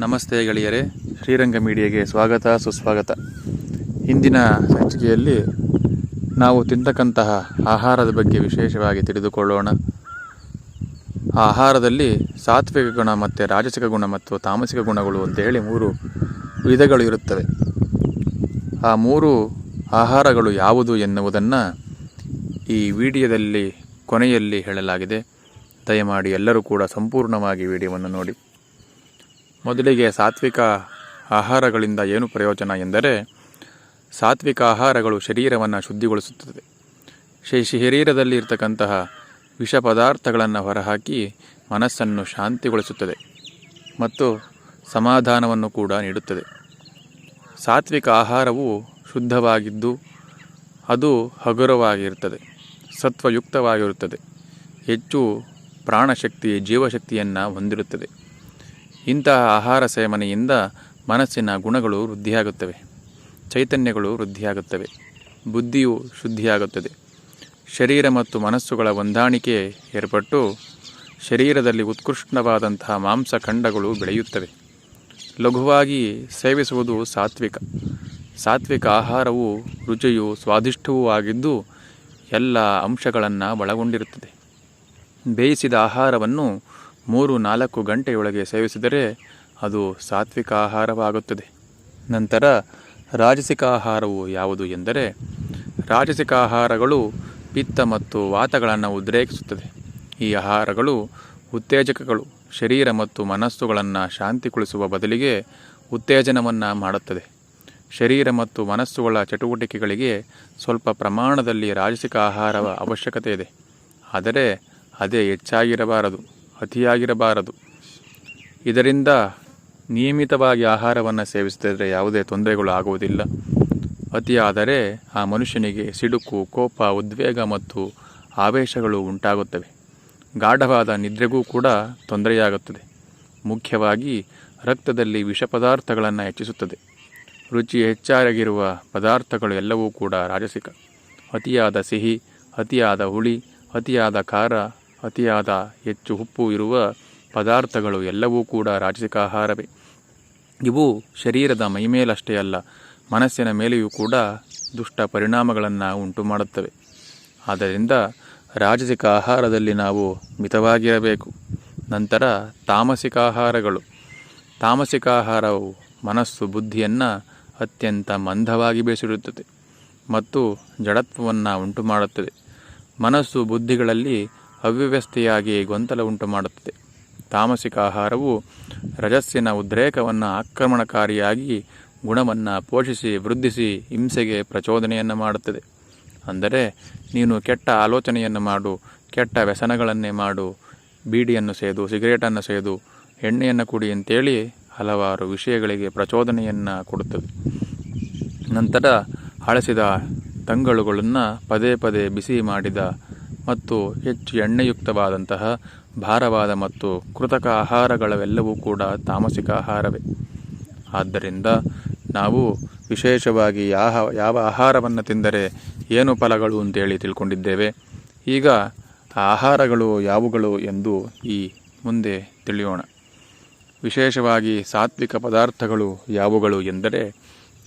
ನಮಸ್ತೆ ಗೆಳೆಯರೇ, ಶ್ರೀರಂಗ ಮೀಡಿಯಾಗೆ ಸ್ವಾಗತ, ಸುಸ್ವಾಗತ. ಇಂದಿನ ಸಂಚಿಕೆಯಲ್ಲಿ ನಾವು ತಿಂತಕ್ಕಂತಹ ಆಹಾರದ ಬಗ್ಗೆ ವಿಶೇಷವಾಗಿ ತಿಳಿದುಕೊಳ್ಳೋಣ. ಆಹಾರದಲ್ಲಿ ಸಾತ್ವಿಕ ಗುಣ ಮತ್ತು ರಾಜಸಿಕ ಗುಣ ಮತ್ತು ತಾಮಸಿಕ ಗುಣಗಳು ಅಂತ ಹೇಳಿ ಮೂರು ವಿಧಗಳು ಇರುತ್ತವೆ. ಆ ಮೂರು ಆಹಾರಗಳು ಯಾವುದು ಎನ್ನುವುದನ್ನು ಈ ವಿಡಿಯೋದಲ್ಲಿ ಕೊನೆಯಲ್ಲಿ ಹೇಳಲಾಗಿದೆ. ದಯಮಾಡಿ ಎಲ್ಲರೂ ಕೂಡ ಸಂಪೂರ್ಣವಾಗಿ ವಿಡಿಯೋವನ್ನು ನೋಡಿ. ಮೊದಲಿಗೆ ಸಾತ್ವಿಕ ಆಹಾರಗಳಿಂದ ಏನು ಪ್ರಯೋಜನ ಎಂದರೆ ಸಾತ್ವಿಕ ಆಹಾರಗಳು ಶರೀರವನ್ನು ಶುದ್ಧಿಗೊಳಿಸುತ್ತದೆ. ಶರೀರದಲ್ಲಿ ಇರತಕ್ಕಂತಹ ವಿಷ ಪದಾರ್ಥಗಳನ್ನು ಹೊರಹಾಕಿ ಮನಸ್ಸನ್ನು ಶಾಂತಿಗೊಳಿಸುತ್ತದೆ ಮತ್ತು ಸಮಾಧಾನವನ್ನು ಕೂಡ ನೀಡುತ್ತದೆ. ಸಾತ್ವಿಕ ಆಹಾರವು ಶುದ್ಧವಾಗಿದ್ದು ಅದು ಹಗುರವಾಗಿರುತ್ತದೆ, ಸತ್ವಯುಕ್ತವಾಗಿರುತ್ತದೆ, ಹೆಚ್ಚು ಪ್ರಾಣಶಕ್ತಿ, ಜೀವಶಕ್ತಿಯನ್ನು ಹೊಂದಿರುತ್ತದೆ. ಇಂತಹ ಆಹಾರ ಸೇವನೆಯಿಂದ ಮನಸ್ಸಿನ ಗುಣಗಳು ವೃದ್ಧಿಯಾಗುತ್ತವೆ. ಚೈತನ್ಯಗಳು ವೃದ್ಧಿಯಾಗುತ್ತವೆ. ಬುದ್ಧಿಯು ಶುದ್ಧಿಯಾಗುತ್ತದೆ. ಶರೀರ ಮತ್ತು ಮನಸ್ಸುಗಳ ಹೊಂದಾಣಿಕೆ ಏರ್ಪಟ್ಟು ಶರೀರದಲ್ಲಿ ಉತ್ಕೃಷ್ಟವಾದಂತಹ ಮಾಂಸಖಂಡಗಳು ಬೆಳೆಯುತ್ತವೆ. ಲಘುವಾಗಿ ಸೇವಿಸುವುದು ಸಾತ್ವಿಕ. ಸಾತ್ವಿಕ ಆಹಾರವು ರುಚಿಯು ಸ್ವಾದಿಷ್ಟವೂ ಆಗಿದ್ದು ಎಲ್ಲ ಅಂಶಗಳನ್ನು ಒಳಗೊಂಡಿರುತ್ತದೆ. ಬೇಯಿಸಿದ ಆಹಾರವನ್ನು ಮೂರು ನಾಲ್ಕು ಗಂಟೆಯೊಳಗೆ ಸೇವಿಸಿದರೆ ಅದು ಸಾತ್ವಿಕ ಆಹಾರವಾಗುತ್ತದೆ. ನಂತರ ರಾಜಸಿಕ ಆಹಾರವು ಯಾವುದು ಎಂದರೆ ರಾಜಸಿಕ ಆಹಾರಗಳು ಪಿತ್ತ ಮತ್ತು ವಾತಗಳನ್ನು ಉದ್ರೇಕಿಸುತ್ತದೆ. ಈ ಆಹಾರಗಳು ಉತ್ತೇಜಕಗಳು, ಶರೀರ ಮತ್ತು ಮನಸ್ಸುಗಳನ್ನು ಶಾಂತಿಗೊಳಿಸುವ ಬದಲಿಗೆ ಉತ್ತೇಜನವನ್ನು ಮಾಡುತ್ತದೆ. ಶರೀರ ಮತ್ತು ಮನಸ್ಸುಗಳ ಚಟುವಟಿಕೆಗಳಿಗೆ ಸ್ವಲ್ಪ ಪ್ರಮಾಣದಲ್ಲಿ ರಾಜಸಿಕ ಆಹಾರವ ಅವಶ್ಯಕತೆ ಇದೆ ಆದರೆ ಅದೇ ಹೆಚ್ಚಾಗಿರಬಾರದು. ಅತಿಯಾಗಿರಬಾರದು ಇದರಿಂದ ನಿಯಮಿತವಾಗಿ ಆಹಾರವನ್ನು ಸೇವಿಸಿದರೆ ಯಾವುದೇ ತೊಂದರೆಗಳು ಆಗುವುದಿಲ್ಲ. ಅತಿಯಾದರೆ ಆ ಮನುಷ್ಯನಿಗೆ ಸಿಡುಕು, ಕೋಪ, ಉದ್ವೇಗ ಮತ್ತು ಆವೇಶಗಳು ಉಂಟಾಗುತ್ತವೆ. ಗಾಢವಾದ ನಿದ್ರೆಗೂ ಕೂಡ ತೊಂದರೆಯಾಗುತ್ತದೆ. ಮುಖ್ಯವಾಗಿ ರಕ್ತದಲ್ಲಿ ವಿಷ ಪದಾರ್ಥಗಳನ್ನು ಹೆಚ್ಚಿಸುತ್ತದೆ. ರುಚಿ ಹೆಚ್ಚಾಗಿರುವ ಪದಾರ್ಥಗಳು ಎಲ್ಲವೂ ಕೂಡ ರಾಜಸಿಕ. ಅತಿಯಾದ ಸಿಹಿ, ಅತಿಯಾದ ಹುಳಿ, ಅತಿಯಾದ ಖಾರ ಅತಿಯಾದ ಹೆಚ್ಚು ಉಪ್ಪು ಇರುವ ಪದಾರ್ಥಗಳು ಎಲ್ಲವೂ ಕೂಡ ರಾಜಸಿಕ ಆಹಾರವೇ. ಇವು ಶರೀರದ ಮೈಮೇಲಷ್ಟೇ ಅಲ್ಲ, ಮನಸ್ಸಿನ ಮೇಲೆಯೂ ಕೂಡ ದುಷ್ಟ ಪರಿಣಾಮಗಳನ್ನು ಉಂಟು ಮಾಡುತ್ತವೆ ಆದ್ದರಿಂದ ರಾಜಸಿಕ ಆಹಾರದಲ್ಲಿ ನಾವು ಮಿತವಾಗಿರಬೇಕು. ನಂತರ ತಾಮಸಿಕ ಆಹಾರಗಳು. ತಾಮಸಿಕ ಆಹಾರವು ಮನಸ್ಸು ಬುದ್ಧಿಯನ್ನು ಅತ್ಯಂತ ಮಂದವಾಗಿ ಬೇಸಿಡುತ್ತದೆ ಮತ್ತು ಜಡತ್ವವನ್ನು ಉಂಟು ಮಾಡುತ್ತದೆ ಮನಸ್ಸು ಬುದ್ಧಿಗಳಲ್ಲಿ ಅವ್ಯವಸ್ಥೆಯಾಗಿ ಗೊಂದಲ ಉಂಟು ಮಾಡುತ್ತದೆ ತಾಮಸಿಕ ಆಹಾರವು ರಜಸ್ಸಿನ ಉದ್ರೇಕವನ್ನು ಆಕ್ರಮಣಕಾರಿಯಾಗಿ, ಗುಣವನ್ನು ಪೋಷಿಸಿ, ವೃದ್ಧಿಸಿ, ಹಿಂಸೆಗೆ ಪ್ರಚೋದನೆಯನ್ನು ಮಾಡುತ್ತದೆ. ಅಂದರೆ, ನೀನು ಕೆಟ್ಟ ಆಲೋಚನೆಯನ್ನು ಮಾಡು, ಕೆಟ್ಟ ವ್ಯಸನಗಳನ್ನೇ ಮಾಡು, ಬೀಡಿಯನ್ನು ಸೇದು, ಸಿಗರೇಟನ್ನು ಸೇದು, ಎಣ್ಣೆಯನ್ನು ಕುಡಿ ಅಂತೇಳಿ ಹಲವಾರು ವಿಷಯಗಳಿಗೆ ಪ್ರಚೋದನೆಯನ್ನು ಕೊಡುತ್ತದೆ. ನಂತರ ಹಳಸಿದ ತಂಗಳುಗಳನ್ನು ಪದೇ ಪದೇ ಬಿಸಿ ಮಾಡಿದ ಮತ್ತು ಹೆಚ್ಚು ಎಣ್ಣೆಯುಕ್ತವಾದಂತಹ ಭಾರವಾದ ಮತ್ತು ಕೃತಕ ಆಹಾರಗಳವೆಲ್ಲವೂ ಕೂಡ ತಾಮಸಿಕ ಆಹಾರವೇ. ಆದ್ದರಿಂದ ನಾವು ವಿಶೇಷವಾಗಿ ಯಾವ ಯಾವ ಆಹಾರವನ್ನು ತಿಂದರೆ ಏನು ಫಲಗಳು ಅಂತೇಳಿ ತಿಳ್ಕೊಂಡಿದ್ದೇವೆ. ಈಗ ಆಹಾರಗಳು ಯಾವುಗಳು ಎಂದು ಈ ಮುಂದೆ ತಿಳಿಯೋಣ. ವಿಶೇಷವಾಗಿ ಸಾತ್ವಿಕ ಪದಾರ್ಥಗಳು ಯಾವುಗಳು ಎಂದರೆ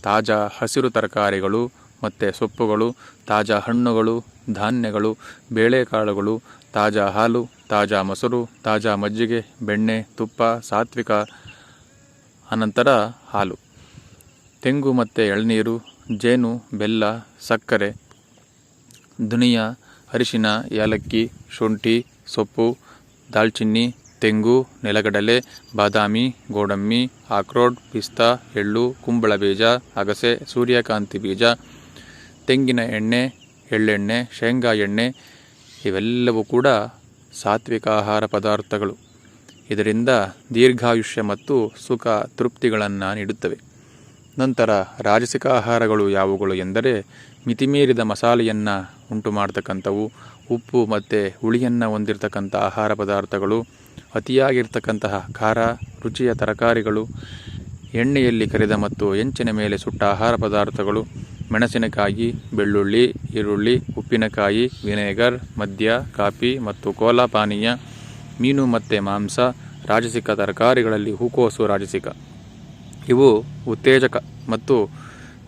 ತಾಜಾ ಹಸಿರು ತರಕಾರಿಗಳು ಮತ್ತು ಸೊಪ್ಪುಗಳು, ತಾಜಾ ಹಣ್ಣುಗಳು, ಧಾನ್ಯಗಳು, ಬೇಳೆಕಾಳುಗಳು, ತಾಜಾ ಹಾಲು, ತಾಜಾ ಮೊಸರು, ತಾಜಾ ಮಜ್ಜಿಗೆ, ಬೆಣ್ಣೆ, ತುಪ್ಪ, ಸಾತ್ವಿಕ, ಅನಂತರ ಹಾಲು. ತೆಂಗು ಮತ್ತು ಎಳನೀರು, ಜೇನು, ಬೆಲ್ಲ, ಸಕ್ಕರೆ ದುನಿಯ ಅರಿಶಿನ, ಏಲಕ್ಕಿ, ಶುಂಠಿ, ಸೊಪ್ಪು, ದಾಲ್ಚಿನ್ನಿ, ತೆಂಗು, ನೆಲಗಡಲೆ, ಬಾದಾಮಿ, ಗೋಡಂಬಿ ಆಕ್ರೋಡ್ ಪಿಸ್ತಾ, ಎಳ್ಳು ಕುಂಬಳ ಬೀಜ ಅಗಸೆ, ಸೂರ್ಯಕಾಂತಿ ಬೀಜ ತೆಂಗಿನ ಎಣ್ಣೆ, ಎಳ್ಳೆಣ್ಣೆ, ಶೇಂಗಾ ಎಣ್ಣೆ ಇವೆಲ್ಲವೂ ಕೂಡ ಸಾತ್ವಿಕ ಆಹಾರ ಪದಾರ್ಥಗಳು. ಇದರಿಂದ ದೀರ್ಘಾಯುಷ್ಯ ಮತ್ತು ಸುಖ ತೃಪ್ತಿಗಳನ್ನು ನೀಡುತ್ತವೆ. ನಂತರ ರಾಜಸಿಕ ಆಹಾರಗಳು ಯಾವುಗಳು ಎಂದರೆ ಮಿತಿಮೀರಿದ ಮಸಾಲೆಯನ್ನು ಉಂಟು ಮಾಡ್ತಕ್ಕಂಥವು ಉಪ್ಪು ಮತ್ತು ಹುಳಿಯನ್ನು ಹೊಂದಿರತಕ್ಕಂಥ ಆಹಾರ ಪದಾರ್ಥಗಳು, ಅತಿಯಾಗಿರ್ತಕ್ಕಂತಹ ಖಾರ, ರುಚಿಯ ತರಕಾರಿಗಳು, ಎಣ್ಣೆಯಲ್ಲಿ ಕರಿದ ಮತ್ತು ಹೆಂಚಿನ ಮೇಲೆ ಸುಟ್ಟ ಆಹಾರ ಪದಾರ್ಥಗಳು ಮೆಣಸಿನಕಾಯಿ, ಬೆಳ್ಳುಳ್ಳಿ, ಈರುಳ್ಳಿ, ಉಪ್ಪಿನಕಾಯಿ, ವಿನೆಗರ್, ಮದ್ಯ, ಕಾಫಿ ಮತ್ತು ಕೋಲಾ ಪಾನೀಯ, ಮೀನು ಮತ್ತು ಮಾಂಸ, ರಾಜಸಿಕ ತರಕಾರಿಗಳಲ್ಲಿ ಹೂಕೋಸು ರಾಜಸಿಕ. ಇವು ಉತ್ತೇಜಕ ಮತ್ತು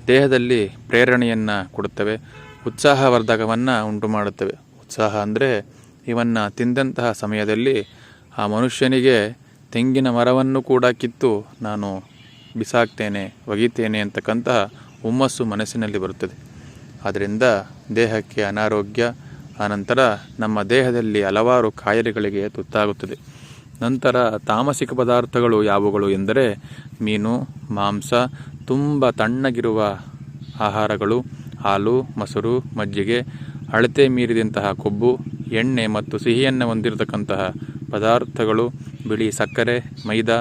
ದೇಹದಲ್ಲಿ ಪ್ರೇರಣೆಯನ್ನು ಕೊಡುತ್ತವೆ, ಉತ್ಸಾಹವರ್ಧಕವನ್ನು ಉಂಟು ಮಾಡುತ್ತವೆ ಉತ್ಸಾಹ ಅಂದರೆ ಇವನ್ನು ತಿಂದಂತಹ ಸಮಯದಲ್ಲಿ ಆ ಮನುಷ್ಯನಿಗೆ ತೆಂಗಿನ ಮರವನ್ನು ಕೂಡ ಕಿತ್ತು ನಾನು ಬಿಸಾಕ್ತೇನೆ ಒಗಿತೇನೆ ಅಂತಕ್ಕಂತಹ ಹುಮ್ಮಸ್ಸು ಮನಸ್ಸಿನಲ್ಲಿ ಬರುತ್ತದೆ. ಆದ್ದರಿಂದ ದೇಹಕ್ಕೆ ಅನಾರೋಗ್ಯ, ಆನಂತರ ನಮ್ಮ ದೇಹದಲ್ಲಿ ಹಲವಾರು ಕಾಯಿಲೆಗಳಿಗೆ ತುತ್ತಾಗುತ್ತದೆ. ನಂತರ ತಾಮಸಿಕ ಪದಾರ್ಥಗಳು ಯಾವುಗಳು ಎಂದರೆ ಮೀನು, ಮಾಂಸ, ತುಂಬ ತಣ್ಣಗಿರುವ ಆಹಾರಗಳು, ಹಾಲು, ಮೊಸರು, ಮಜ್ಜಿಗೆ, ಅಳತೆ ಮೀರಿದಂತಹ ಕೊಬ್ಬು, ಎಣ್ಣೆ ಮತ್ತು ಸಿಹಿಯನ್ನು ಹೊಂದಿರತಕ್ಕಂತಹ ಪದಾರ್ಥಗಳು, ಬಿಳಿ ಸಕ್ಕರೆ, ಮೈದಾ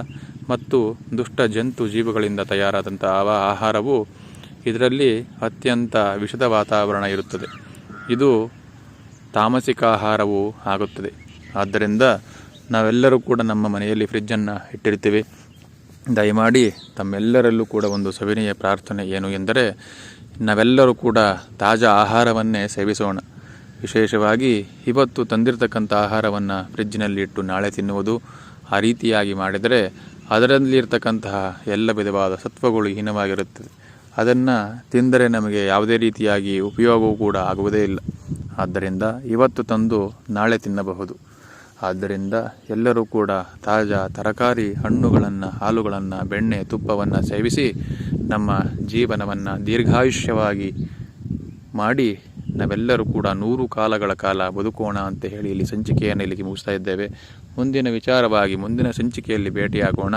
ಮತ್ತು ದುಷ್ಟ ಜಂತು ಜೀವಿಗಳಿಂದ ತಯಾರಾದಂತಹ ಆಹಾರವು ಇದರಲ್ಲಿ ಅತ್ಯಂತ ವಿಷದ ವಾತಾವರಣ ಇರುತ್ತದೆ. ಇದು ತಾಮಸಿಕ ಆಹಾರವು ಆಗುತ್ತದೆ. ಆದ್ದರಿಂದ ನಾವೆಲ್ಲರೂ ಕೂಡ ನಮ್ಮ ಮನೆಯಲ್ಲಿ ಫ್ರಿಜ್ಜನ್ನು ಇಟ್ಟಿರ್ತೀವಿ. ದಯಮಾಡಿ ತಮ್ಮೆಲ್ಲರಲ್ಲೂ ಕೂಡ ಒಂದು ಸವಿನಯ ಪ್ರಾರ್ಥನೆ ಏನು ಎಂದರೆ, ನಾವೆಲ್ಲರೂ ಕೂಡ ತಾಜಾ ಆಹಾರವನ್ನೇ ಸೇವಿಸೋಣ. ವಿಶೇಷವಾಗಿ ಇವತ್ತು ತಂದಿರತಕ್ಕಂಥ ಆಹಾರವನ್ನು ಫ್ರಿಜ್ಜಿನಲ್ಲಿ ಇಟ್ಟು ನಾಳೆ ತಿನ್ನುವುದು ಆ ರೀತಿಯಾಗಿ ಮಾಡಿದರೆ ಅದರಲ್ಲಿರ್ತಕ್ಕಂತಹ ಎಲ್ಲ ವಿಧವಾದ ಸತ್ವಗಳು ಹೀನವಾಗಿರುತ್ತದೆ. ಅದನ್ನು ತಿಂದರೆ ನಮಗೆ ಯಾವುದೇ ರೀತಿಯಾಗಿ ಉಪಯೋಗವೂ ಕೂಡ ಆಗುವುದೇ ಇಲ್ಲ. ಆದ್ದರಿಂದ ಇವತ್ತು ತಂದು ನಾಳೆ ತಿನ್ನಬಹುದು. ಆದ್ದರಿಂದ ಎಲ್ಲರೂ ಕೂಡ ತಾಜಾ ತರಕಾರಿ ಹಣ್ಣುಗಳನ್ನು, ಹಾಲುಗಳನ್ನು, ಬೆಣ್ಣೆ, ತುಪ್ಪವನ್ನು ಸೇವಿಸಿ ನಮ್ಮ ಜೀವನವನ್ನು ದೀರ್ಘಾಯುಷ್ಯವಾಗಿ ಮಾಡಿ ನಾವೆಲ್ಲರೂ ಕೂಡ ನೂರು ಕಾಲಗಳ ಕಾಲ ಬದುಕೋಣ ಅಂತ ಹೇಳಿ ಇಲ್ಲಿ ಸಂಚಿಕೆಯನ್ನು ಇಲ್ಲಿಗೆ ಮುಗಿಸ್ತಾ ಇದ್ದೇವೆ. ಮುಂದಿನ ವಿಚಾರವಾಗಿ ಮುಂದಿನ ಸಂಚಿಕೆಯಲ್ಲಿ ಭೇಟಿಯಾಗೋಣ.